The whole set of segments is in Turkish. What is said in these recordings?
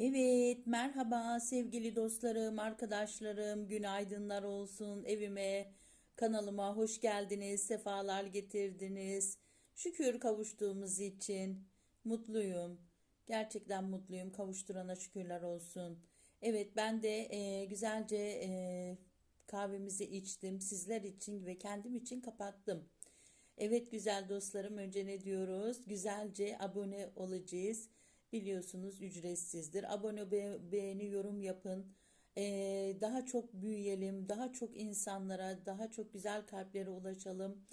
Evet, merhaba sevgili dostlarım, arkadaşlarım, günaydınlar olsun evime, kanalıma hoş geldiniz, sefalar getirdiniz. Şükür kavuştuğumuz için mutluyum. Gerçekten mutluyum. Kavuşturana şükürler olsun. Evet, ben de e, güzelce e, kahvemizi içtim. Sizler için ve kendim için kapattım. Evet güzel dostlarım önce ne diyoruz? Güzelce abone olacağız. Biliyorsunuz ücretsizdir. Abone be- beğeni yorum yapın. Ee, daha çok büyüyelim. Daha çok insanlara, daha çok güzel kalplere ulaşalım.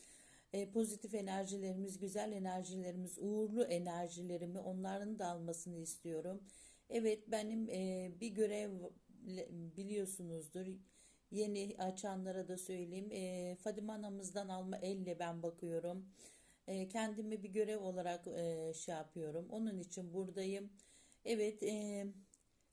Ee, pozitif enerjilerimiz, güzel enerjilerimiz, uğurlu enerjilerimi onların da almasını istiyorum. Evet benim e, bir görev biliyorsunuzdur. Yeni açanlara da söyleyeyim. E, Fadime anamızdan alma elle ben bakıyorum. E, kendimi bir görev olarak e, şey yapıyorum. Onun için buradayım. Evet, e,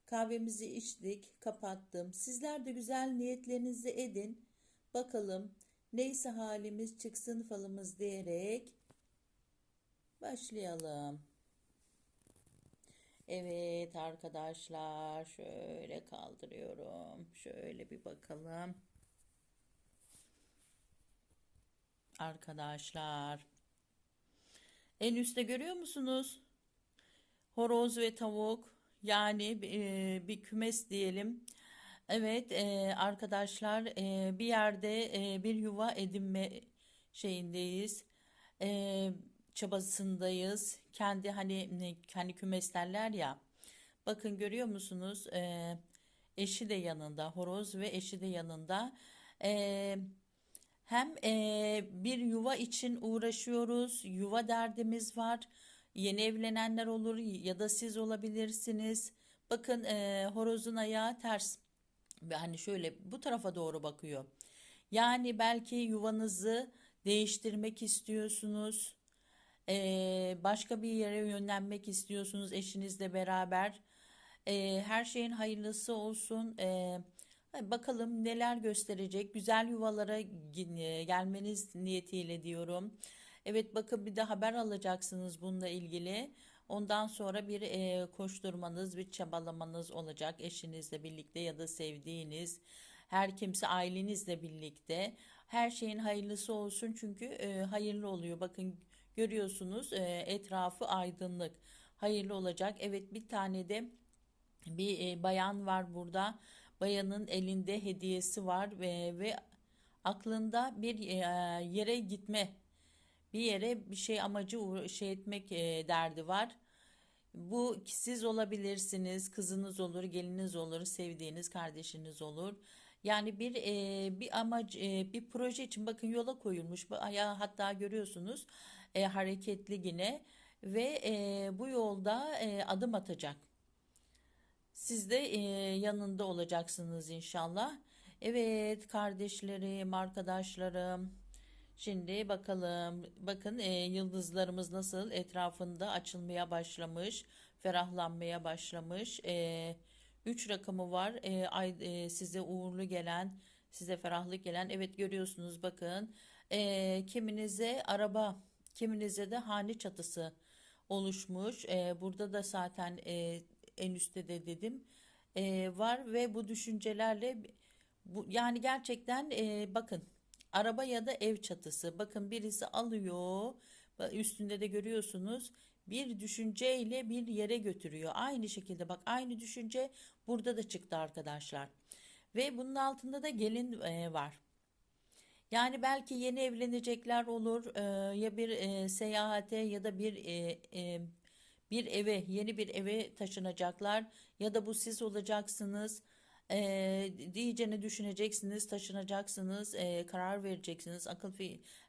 kahvemizi içtik, kapattım. Sizler de güzel niyetlerinizi edin. Bakalım neyse halimiz çıksın falımız diyerek başlayalım. Evet arkadaşlar şöyle kaldırıyorum. Şöyle bir bakalım. Arkadaşlar en üstte görüyor musunuz? Horoz ve tavuk yani e, bir kümes diyelim. Evet e, arkadaşlar e, bir yerde e, bir yuva edinme şeyindeyiz. E, çabasındayız. Kendi hani hani kümes derler ya. Bakın görüyor musunuz? E, eşi de yanında, horoz ve eşi de yanında. E, hem eee, bir yuva için uğraşıyoruz, yuva derdimiz var. Yeni evlenenler olur ya da siz olabilirsiniz. Bakın eee, horozun ayağı ters hani şöyle bu tarafa doğru bakıyor. Yani belki yuvanızı değiştirmek istiyorsunuz. Eee, başka bir yere yönlenmek istiyorsunuz eşinizle beraber. Eee, her şeyin hayırlısı olsun. Eee, bakalım neler gösterecek. Güzel yuvalara gi- gelmeniz niyetiyle diyorum. Evet bakın bir de haber alacaksınız bununla ilgili. Ondan sonra bir eee, koşturmanız, bir çabalamanız olacak eşinizle birlikte ya da sevdiğiniz her kimse ailenizle birlikte. Her şeyin hayırlısı olsun çünkü eee, hayırlı oluyor. Bakın görüyorsunuz etrafı aydınlık. Hayırlı olacak. Evet bir tane de bir e, bayan var burada. Bayanın elinde hediyesi var ve, ve aklında bir e, yere gitme, bir yere bir şey amacı şey etmek e, derdi var. Bu siz olabilirsiniz, kızınız olur, geliniz olur, sevdiğiniz kardeşiniz olur. Yani bir e, bir amaç, e, bir proje için bakın yola koyulmuş. Ayağı hatta görüyorsunuz e, hareketli yine ve e, bu yolda e, adım atacak. Siz de e, yanında olacaksınız inşallah. Evet kardeşlerim, arkadaşlarım. Şimdi bakalım. Bakın e, yıldızlarımız nasıl etrafında açılmaya başlamış, ferahlanmaya başlamış. E, üç rakamı var. E, ay, e, size uğurlu gelen, size ferahlık gelen. Evet görüyorsunuz bakın. E, kiminize araba, kiminize de hane çatısı oluşmuş. E, burada da zaten e, en üstte de dedim e, var ve bu düşüncelerle bu yani gerçekten e, bakın araba ya da ev çatısı bakın birisi alıyor üstünde de görüyorsunuz bir düşünceyle bir yere götürüyor. Aynı şekilde bak aynı düşünce burada da çıktı arkadaşlar. Ve bunun altında da gelin e, var. Yani belki yeni evlenecekler olur e, ya bir e, seyahate ya da bir e, e, bir eve yeni bir eve taşınacaklar ya da bu siz olacaksınız. E, diyeceğini düşüneceksiniz, taşınacaksınız, e, karar vereceksiniz. Akıl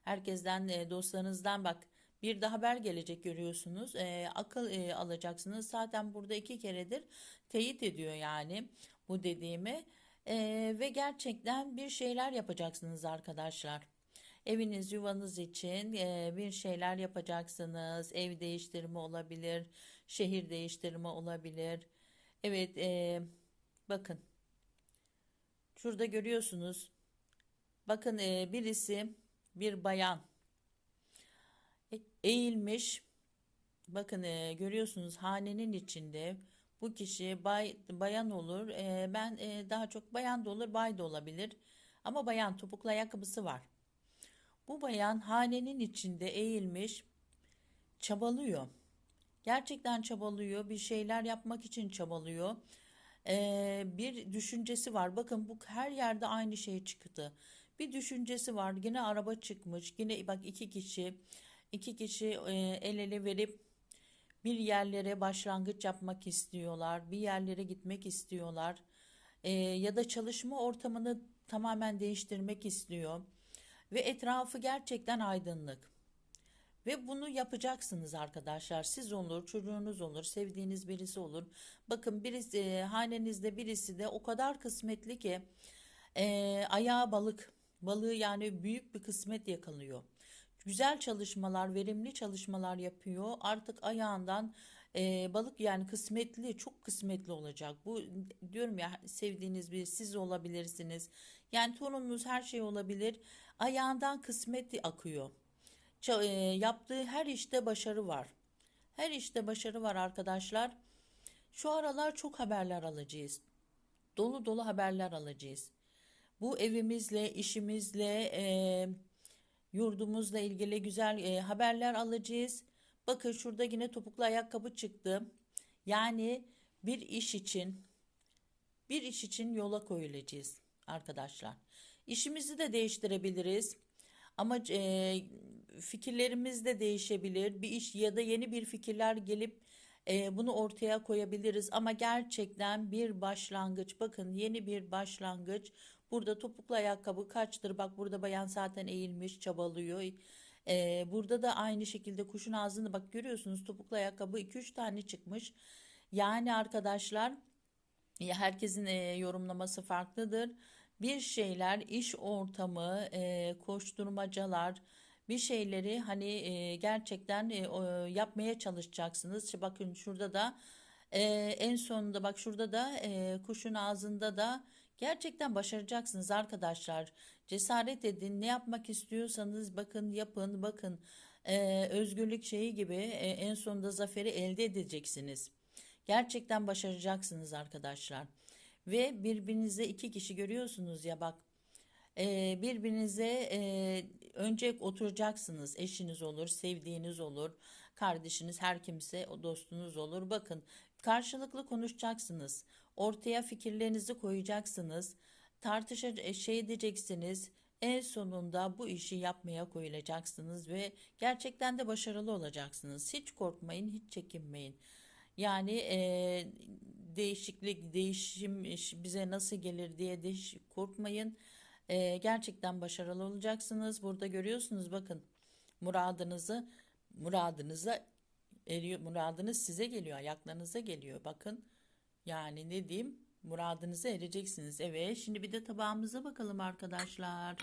herkesten, e, dostlarınızdan bak bir de haber gelecek görüyorsunuz. E, akıl e, alacaksınız. Zaten burada iki keredir teyit ediyor yani bu dediğimi. E, ve gerçekten bir şeyler yapacaksınız arkadaşlar. Eviniz, yuvanız için bir şeyler yapacaksınız. Ev değiştirme olabilir, şehir değiştirme olabilir. Evet, bakın şurada görüyorsunuz. Bakın birisi bir bayan e- eğilmiş. Bakın görüyorsunuz hanenin içinde Bu kişi bay, bayan olur. Ben daha çok bayan da olur, bay da olabilir. Ama bayan topuklu ayakkabısı var. Bu bayan hanenin içinde eğilmiş, çabalıyor. Gerçekten çabalıyor, bir şeyler yapmak için çabalıyor. Ee, bir düşüncesi var. Bakın bu her yerde aynı şey çıktı. Bir düşüncesi var. Yine araba çıkmış. Yine bak iki kişi, iki kişi e, el ele verip bir yerlere başlangıç yapmak istiyorlar. Bir yerlere gitmek istiyorlar. Ee, ya da çalışma ortamını tamamen değiştirmek istiyor. Ve etrafı gerçekten aydınlık. Ve bunu yapacaksınız arkadaşlar. Siz olur, çocuğunuz olur, sevdiğiniz birisi olur. Bakın birisi e, hanenizde birisi de o kadar kısmetli ki e, ayağı balık. Balığı yani büyük bir kısmet yakalıyor. Güzel çalışmalar, verimli çalışmalar yapıyor. Artık ayağından e, balık yani kısmetli, çok kısmetli olacak. Bu diyorum ya sevdiğiniz bir siz olabilirsiniz. Yani torununuz her şey olabilir. Ayağından kısmet akıyor. Ça- e, yaptığı her işte başarı var. Her işte başarı var arkadaşlar. Şu aralar çok haberler alacağız. Dolu dolu haberler alacağız. Bu evimizle, işimizle, e, yurdumuzla ilgili güzel e, haberler alacağız. Bakın şurada yine topuklu ayakkabı çıktı. Yani bir iş için, bir iş için yola koyulacağız arkadaşlar. İşimizi de değiştirebiliriz. Ama e, fikirlerimiz de değişebilir. Bir iş ya da yeni bir fikirler gelip e, bunu ortaya koyabiliriz. Ama gerçekten bir başlangıç. Bakın yeni bir başlangıç. Burada topuklu ayakkabı kaçtır? Bak burada bayan zaten eğilmiş, çabalıyor. E, burada da aynı şekilde kuşun ağzını bak görüyorsunuz topuklu ayakkabı 2-3 tane çıkmış. Yani arkadaşlar herkesin e, yorumlaması farklıdır. Bir şeyler, iş ortamı, e, koşturmacalar, bir şeyleri hani e, gerçekten e, yapmaya çalışacaksınız. Bakın şurada da e, en sonunda bak şurada da e, kuşun ağzında da gerçekten başaracaksınız arkadaşlar. Cesaret edin. Ne yapmak istiyorsanız bakın yapın. Bakın e, özgürlük şeyi gibi e, en sonunda zaferi elde edeceksiniz. Gerçekten başaracaksınız arkadaşlar. Ve birbirinize iki kişi görüyorsunuz ya bak e, birbirinize e, önce oturacaksınız. Eşiniz olur, sevdiğiniz olur, kardeşiniz, her kimse dostunuz olur. Bakın karşılıklı konuşacaksınız. Ortaya fikirlerinizi koyacaksınız. Tartışa şey edeceksiniz. En sonunda bu işi yapmaya koyulacaksınız ve gerçekten de başarılı olacaksınız. Hiç korkmayın, hiç çekinmeyin. Yani e, değişiklik, değişim bize nasıl gelir diye de hiç korkmayın. E, gerçekten başarılı olacaksınız. Burada görüyorsunuz bakın muradınızı muradınıza eriyor. Muradınız size geliyor, ayaklarınıza geliyor. Bakın yani ne diyeyim? Muradınıza ereceksiniz. Evet, şimdi bir de tabağımıza bakalım arkadaşlar.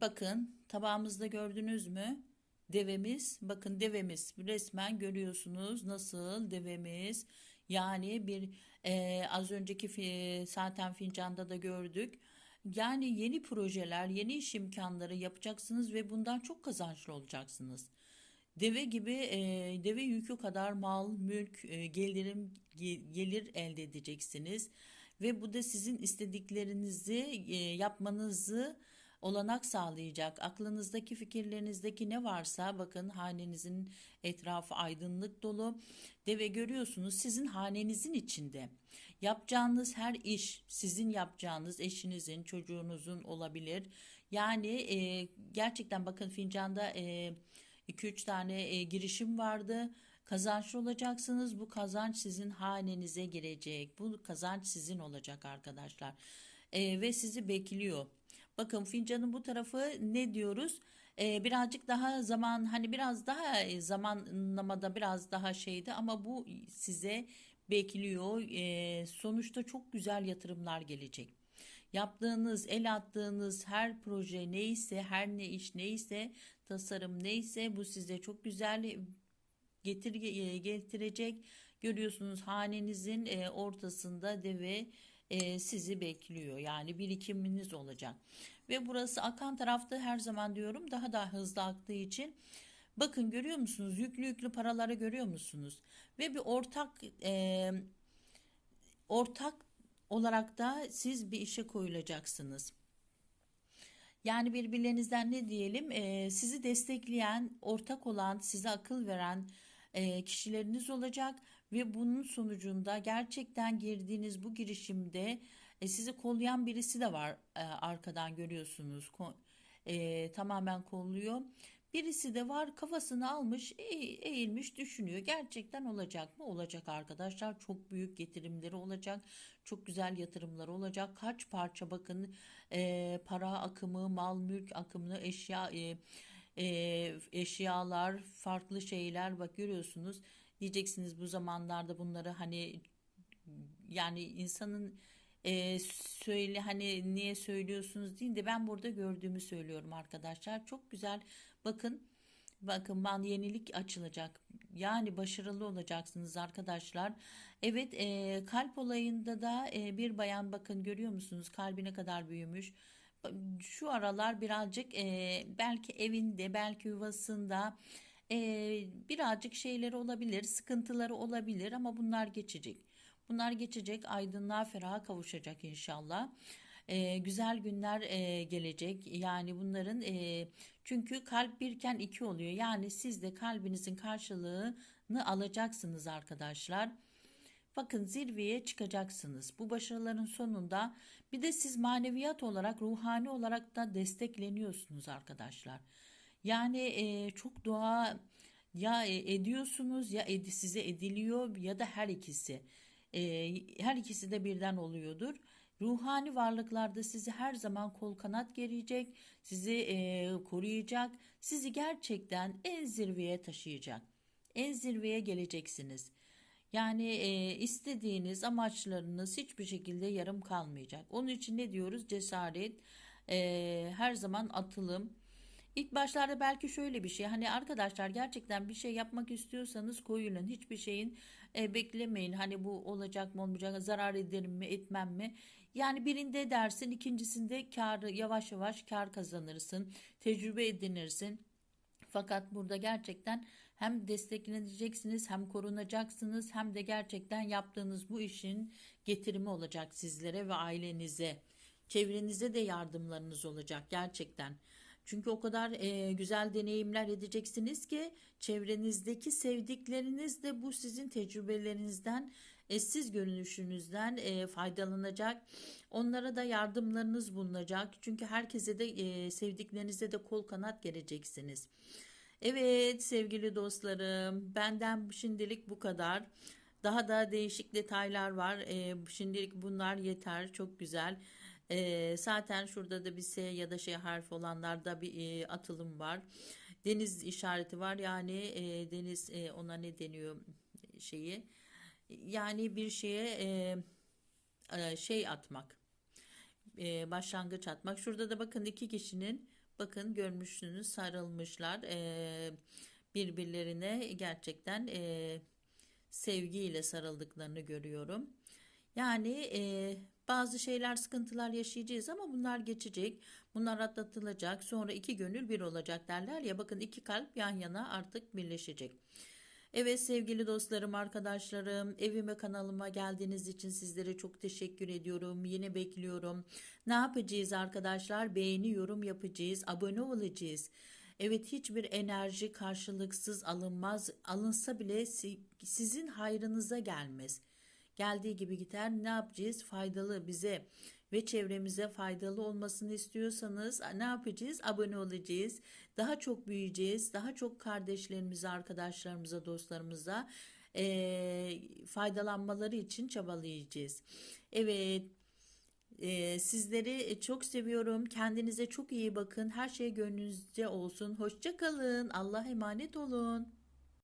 Bakın tabağımızda gördünüz mü? Devemiz, bakın devemiz resmen görüyorsunuz nasıl devemiz. Yani bir e, az önceki fi, zaten fincanda da gördük. Yani yeni projeler, yeni iş imkanları yapacaksınız ve bundan çok kazançlı olacaksınız. Deve gibi e, deve yükü kadar mal, mülk, e, gelirim ge- gelir elde edeceksiniz ve bu da sizin istediklerinizi e, yapmanızı olanak sağlayacak. Aklınızdaki fikirlerinizdeki ne varsa bakın hanenizin etrafı aydınlık dolu. Deve görüyorsunuz sizin hanenizin içinde. Yapacağınız her iş sizin yapacağınız eşinizin, çocuğunuzun olabilir. Yani e, gerçekten bakın fincanda e, 2-3 tane e, girişim vardı. Kazançlı olacaksınız. Bu kazanç sizin hanenize girecek. Bu kazanç sizin olacak arkadaşlar. E, ve sizi bekliyor. Bakın fincanın bu tarafı ne diyoruz? Ee, birazcık daha zaman hani biraz daha e, zamanlamada biraz daha şeydi ama bu size bekliyor. Ee, sonuçta çok güzel yatırımlar gelecek. Yaptığınız, el attığınız her proje neyse, her ne iş neyse, tasarım neyse bu size çok güzel getir e, getirecek. Görüyorsunuz hanenizin e, ortasında deve e, sizi bekliyor. Yani birikiminiz olacak. Ve burası akan tarafta her zaman diyorum daha da hızlı aktığı için bakın görüyor musunuz? Yüklü yüklü paraları görüyor musunuz? Ve bir ortak e, ortak olarak da siz bir işe koyulacaksınız. Yani birbirlerinizden ne diyelim e, sizi destekleyen, ortak olan, size akıl veren e, kişileriniz olacak ve bunun sonucunda gerçekten girdiğiniz bu girişimde e, sizi kollayan birisi de var e, arkadan görüyorsunuz. Ko- e, tamamen kolluyor. Birisi de var kafasını almış, eğ- eğilmiş düşünüyor. Gerçekten olacak mı? Olacak arkadaşlar. Çok büyük getirimleri olacak. Çok güzel yatırımları olacak. Kaç parça bakın e, para akımı, mal mülk akımını, eşya e, e, eşyalar, farklı şeyler bak görüyorsunuz. Diyeceksiniz bu zamanlarda bunları hani yani insanın e, söyle hani niye söylüyorsunuz değil de ben burada gördüğümü söylüyorum arkadaşlar. Çok güzel bakın bakın ben yenilik açılacak. Yani başarılı olacaksınız arkadaşlar. Evet e, kalp olayında da e, bir bayan bakın görüyor musunuz kalbi ne kadar büyümüş. Şu aralar birazcık e, belki evinde belki yuvasında e, birazcık şeyleri olabilir sıkıntıları olabilir ama bunlar geçecek. Bunlar geçecek, aydınlığa, feraha kavuşacak inşallah. Ee, güzel günler e, gelecek. Yani bunların e, çünkü kalp birken iki oluyor. Yani siz de kalbinizin karşılığını alacaksınız arkadaşlar. Bakın zirveye çıkacaksınız. Bu başarıların sonunda bir de siz maneviyat olarak, ruhani olarak da destekleniyorsunuz arkadaşlar. Yani e, çok dua ya e, ediyorsunuz ya ed size ediliyor ya da her ikisi. E, her ikisi de birden oluyordur. Ruhani varlıklarda sizi her zaman kol kanat geriyecek, sizi e, koruyacak, sizi gerçekten en zirveye taşıyacak. En zirveye geleceksiniz. Yani e, istediğiniz amaçlarınız hiçbir şekilde yarım kalmayacak. Onun için ne diyoruz? Cesaret, e, her zaman atılım. İlk başlarda belki şöyle bir şey hani arkadaşlar gerçekten bir şey yapmak istiyorsanız koyulun hiçbir şeyin e, beklemeyin hani bu olacak mı olmayacak zarar ederim mi etmem mi yani birinde dersin ikincisinde kar yavaş yavaş kar kazanırsın tecrübe edinirsin fakat burada gerçekten hem destekleneceksiniz hem korunacaksınız hem de gerçekten yaptığınız bu işin getirimi olacak sizlere ve ailenize. Çevrenize de yardımlarınız olacak gerçekten. Çünkü o kadar e, güzel deneyimler edeceksiniz ki çevrenizdeki sevdikleriniz de bu sizin tecrübelerinizden, eşsiz görünüşünüzden e, faydalanacak. Onlara da yardımlarınız bulunacak. Çünkü herkese de e, sevdiklerinize de kol kanat geleceksiniz. Evet sevgili dostlarım, benden şimdilik bu kadar. Daha da değişik detaylar var. E, şimdilik bunlar yeter. Çok güzel. E, zaten şurada da bir S ya da şey harfi olanlarda bir e, atılım var. Deniz işareti var. Yani e, deniz e, ona ne deniyor şeyi? Yani bir şeye e, şey atmak. E, başlangıç atmak. Şurada da bakın iki kişinin bakın görmüşsünüz sarılmışlar. E, birbirlerine gerçekten e, sevgiyle sarıldıklarını görüyorum. Yani e, bazı şeyler sıkıntılar yaşayacağız ama bunlar geçecek. Bunlar atlatılacak. Sonra iki gönül bir olacak derler ya. Bakın iki kalp yan yana artık birleşecek. Evet sevgili dostlarım, arkadaşlarım, evime kanalıma geldiğiniz için sizlere çok teşekkür ediyorum. Yine bekliyorum. Ne yapacağız arkadaşlar? Beğeni, yorum yapacağız, abone olacağız. Evet hiçbir enerji karşılıksız alınmaz. Alınsa bile sizin hayrınıza gelmez. Geldiği gibi gider. Ne yapacağız? Faydalı bize ve çevremize faydalı olmasını istiyorsanız ne yapacağız? Abone olacağız. Daha çok büyüyeceğiz. Daha çok kardeşlerimize, arkadaşlarımıza, dostlarımıza e, faydalanmaları için çabalayacağız. Evet. Ee, sizleri çok seviyorum. Kendinize çok iyi bakın. Her şey gönlünüzce olsun. Hoşça kalın. Allah emanet olun.